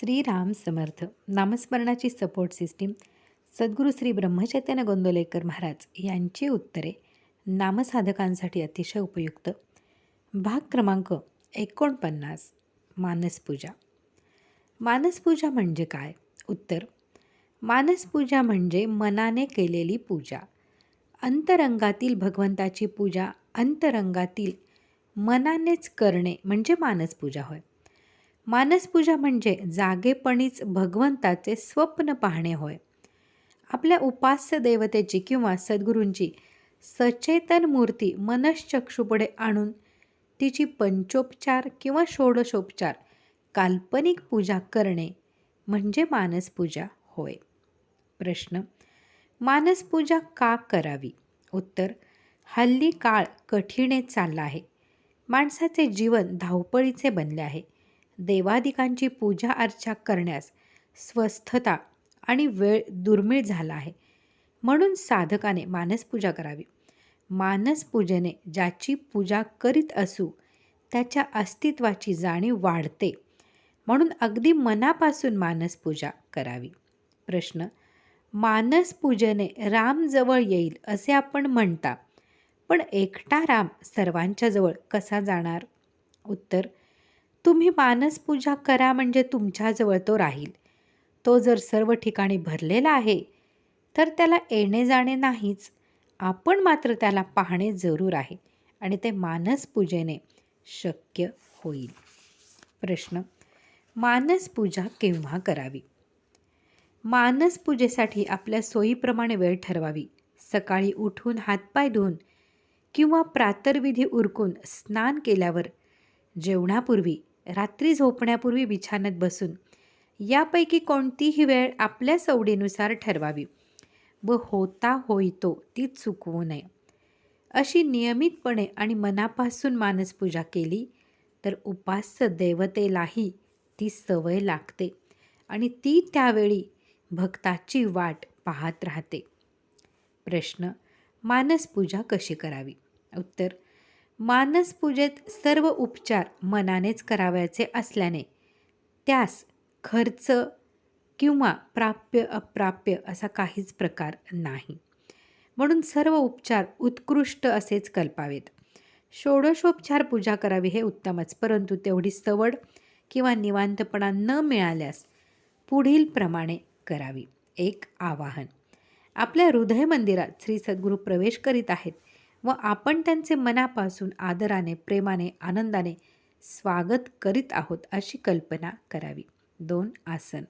श्रीराम समर्थ नामस्मरणाची support system सद्गुरू श्री ब्रह्मचैतन्य गोंदोलेकर महाराज यांची उत्तरे नामसाधकांसाठी अतिशय उपयुक्त. भाग क्रमांक एकोणपन्नास मानसपूजा मानसपूजा म्हणजे काय? उत्तर मानसपूजा म्हणजे मनाने केलेली पूजा. अंतरंगातील भगवंताची पूजा अंतरंगातील मनानेच करणे म्हणजे मानसपूजा होय. मानसपूजा म्हणजे जागेपणीच भगवंताचे स्वप्न पाहणे होय. आपल्या उपास्य देवतेची किंवा सद्गुरूंची सचेतन मूर्ती मनश्चक्षुपुढे आणून तिची पंचोपचार किंवा षोडशोपचार काल्पनिक पूजा करणे म्हणजे मानसपूजा होय. प्रश्न मानसपूजा का करावी? उत्तर हल्ली काळ कठीणे चालला आहे. माणसाचे जीवन धावपळीचे बनले आहे. देवादिकांची पूजा अर्चा करण्यास स्वस्थता आणि वेळ दुर्मिळ झाला आहे. म्हणून साधकाने मानसपूजा करावी. मानसपूजेने ज्याची पूजा करीत असू त्याच्या अस्तित्वाची जाणीव वाढते. म्हणून अगदी मनापासून मानसपूजा करावी. प्रश्न मानसपूजेने राम जवळ येईल असे आपण म्हणता पण एकटा राम सर्वांच्याजवळ कसा जाणार? उत्तर तुम्ही मानसपूजा करा म्हणजे तुमच्याजवळ तो राहील. तो जर सर्व ठिकाणी भरलेला आहे तर त्याला येणे जाणे नाहीच. आपण मात्र त्याला पाहणे जरूर आहे आणि ते मानसपूजेने शक्य होईल. प्रश्न मानसपूजा केव्हा करावी? मानसपूजेसाठी आपल्या सोयीप्रमाणे वेळ ठरवावी. सकाळी उठून हातपाय धुवून किंवा प्रातर्विधी उरकून स्नान केल्यावर जेवणापूर्वी रात्री झोपण्यापूर्वी बिछानत बसून. यापैकी कोणतीही वेळ आपल्या सवडीनुसार ठरवावी. व होता होईतो ती चुकवू नये. अशी नियमितपणे आणि मनापासून मानसपूजा केली तर उपास्य देवतेलाही ती सवय लागते आणि ती त्यावेळी भक्ताची वाट पाहत राहते. प्रश्न मानसपूजा कशी करावी? उत्तर मानसपूजेत सर्व उपचार मनानेच करावयाचे असल्याने त्यास खर्च किंवा प्राप्य अप्राप्य असा काहीच प्रकार नाही. म्हणून सर्व उपचार उत्कृष्ट असेच कल्पावेत. षोडशोपचार पूजा करावी हे उत्तमच परंतु तेवढी सवड किंवा निवांतपणा न मिळाल्यास पुढील प्रमाणे करावी. एक आवाहन. आपल्या हृदय मंदिरात श्री सद्गुरू प्रवेश करीत आहेत. व आपण त्यांचे मनापासून आदराने प्रेमाने आनंदाने स्वागत करीत आहोत अशी कल्पना करावी. दोन आसन.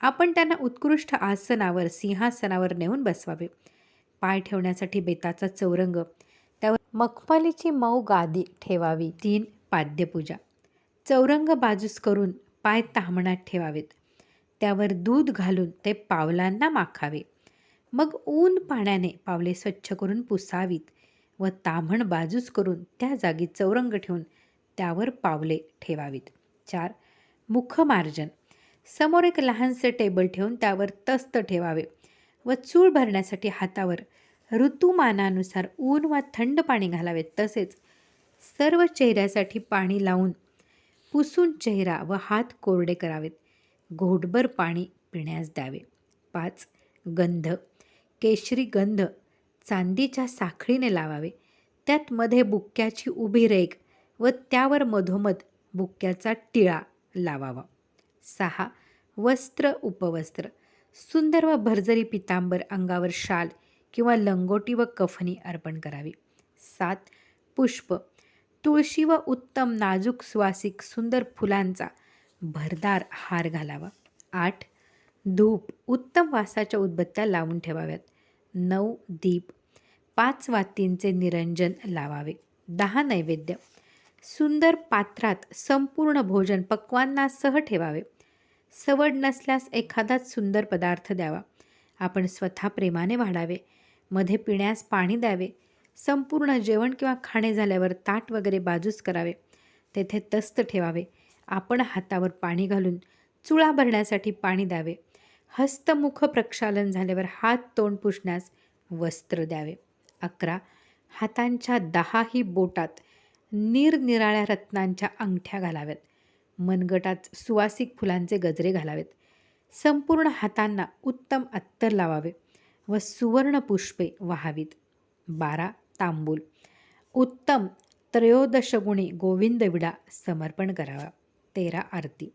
आपण त्यांना उत्कृष्ट आसनावर सिंहासनावर नेऊन बसवावे. पाय ठेवण्यासाठी बेताचा चौरंग त्यावर मखमलीची मऊ गादी ठेवावी. तीन पाद्यपूजा. चौरंग बाजूस करून पाय तांबणात ठेवावेत. त्यावर दूध घालून ते पावलांना माखावे. मग ऊन पाण्याने पावले स्वच्छ करून पुसावीत. व ताम्हण बाजूस करून त्या जागी चौरंग ठेवून त्यावर पावले ठेवावीत. चार मुखमार्जन. समोर एक लहानसे टेबल ठेवून त्यावर तस्त ठेवावे व चूळ भरण्यासाठी हातावर ऋतुमानानुसार ऊन वा थंड पाणी घालावे. तसेच सर्व चेहऱ्यासाठी पाणी लावून पुसून चेहरा व हात कोरडे करावेत. घोटभर पाणी पिण्यास द्यावे. पाच गंध. केशरी गंध चांदीच्या साखळीने लावावे. त्यात मध्ये बुक्क्याची उभी रेख व त्यावर मधोमध बुक्क्याचा टिळा लावावा. सहा. वस्त्र उपवस्त्र. सुंदर व भरजरी पितांबर अंगावर शाल किंवा लंगोटी व कफनी अर्पण करावी. सात. पुष्प. तुळशी व उत्तम नाजूक सुवासिक सुंदर फुलांचा भरदार हार घालावा. आठ. धूप. उत्तम वासाच्या उदबत्त्या लावून ठेवाव्यात. नऊ. दीप. पाच वातींचे निरंजन लावावे. दहा नैवेद्य. सुंदर पात्रात संपूर्ण भोजन पक्वांनासह ठेवावे. सवड नसल्यास एखादाच सुंदर पदार्थ द्यावा. आपण स्वतः प्रेमाने वाढावे. मध्ये पिण्यास पाणी द्यावे. संपूर्ण जेवण किंवा खाणे झाल्यावर ताट वगैरे बाजूस करावे. तेथे तस्त ठेवावे. आपण हातावर पाणी घालून चुळा भरण्यासाठी पाणी द्यावे. हस्तमुख प्रक्षालन झाल्यावर हात तोंड पुसण्यास वस्त्र द्यावे. अकरा हातांच्या दहाही बोटात निरनिराळ्या रत्नांच्या अंगठ्या घालाव्यात. मनगटात सुवासिक फुलांचे गजरे घालावेत. संपूर्ण हातांना उत्तम अत्तर लावावे व सुवर्णपुष्पे वाहावीत. बारा तांबूल. उत्तम त्रयोदशगुणी गोविंदविडा समर्पण करावा. तेरा आरती.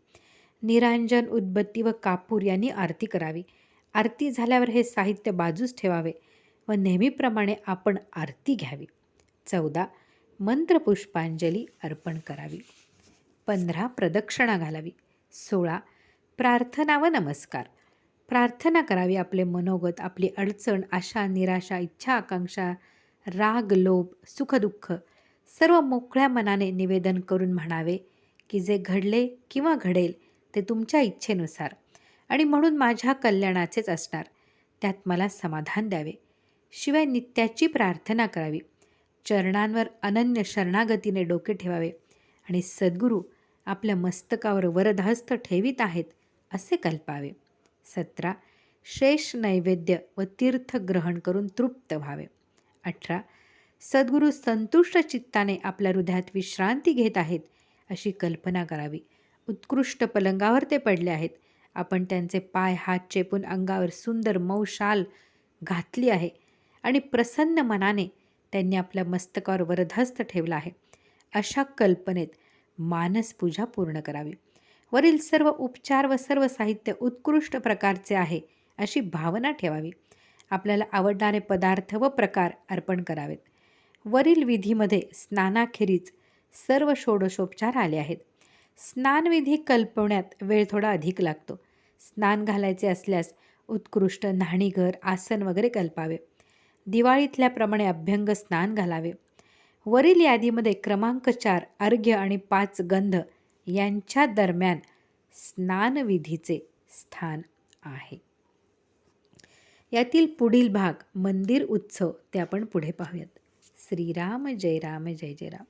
निरांजन उदबत्ती व कापूर यांनी आरती करावी. आरती झाल्यावर हे साहित्य बाजूस ठेवावे. व नेहमीप्रमाणे आपण आरती घ्यावी. चौदा मंत्रपुष्पांजली अर्पण करावी. पंधरा प्रदक्षिणा घालावी. सोळा प्रार्थना व नमस्कार. प्रार्थना करावी आपले मनोगत आपली अडचण आशा निराशा इच्छा आकांक्षा राग लोभ सुखदुःख सर्व मोकळ्या मनाने निवेदन करून म्हणावे की जे घडले किंवा घडेल ते तुमच्या इच्छेनुसार आणि म्हणून माझ्या कल्याणाचेच असणार. त्यात मला समाधान द्यावे. शिवाय नित्याची प्रार्थना करावी. चरणांवर अनन्य शरणागतीने डोके ठेवावे आणि सद्गुरू आपल्या मस्तकावर वरदहस्त ठेवीत आहेत असे कल्पावे. सतरा. शेष नैवेद्य व तीर्थ ग्रहण करून तृप्त व्हावे. अठरा. सद्गुरू संतुष्ट चित्ताने आपल्या हृदयात विश्रांती घेत आहेत अशी कल्पना करावी. उत्कृष्ट पलंगावर ते पडले आहेत. आपण त्यांचे पाय हात चेपून अंगावर सुंदर मऊ शाल घातली आहे. आणि प्रसन्न मनाने त्यांनी आपल्या मस्तकावर वरधस्त ठेवला आहे. अशा कल्पनेत मानसपूजा पूर्ण करावी. वरील सर्व उपचार व सर्व साहित्य उत्कृष्ट प्रकारचे आहे अशी भावना ठेवावी. आपल्याला आवडणारे पदार्थ व प्रकार अर्पण करावेत. वरील विधीमध्ये स्नानाखेरीज सर्व षोडशोपचार आले आहेत. स्नानविधी कल्पवण्यात वेळ थोडा अधिक लागतो. स्नान घालायचे असल्यास उत्कृष्ट न्हाणीघर आसन वगैरे कल्पावे. दिवाळीतल्याप्रमाणे अभ्यंग स्नान घालावे. वरील यादीमध्ये क्रमांक चार अर्घ्य आणि पाच गंध यांच्या दरम्यान स्नानविधीचे स्थान आहे. यातील पुढील भाग मंदिर उत्सव ते आपण पुढे पाहूयात. श्रीराम जय राम जय जय राम.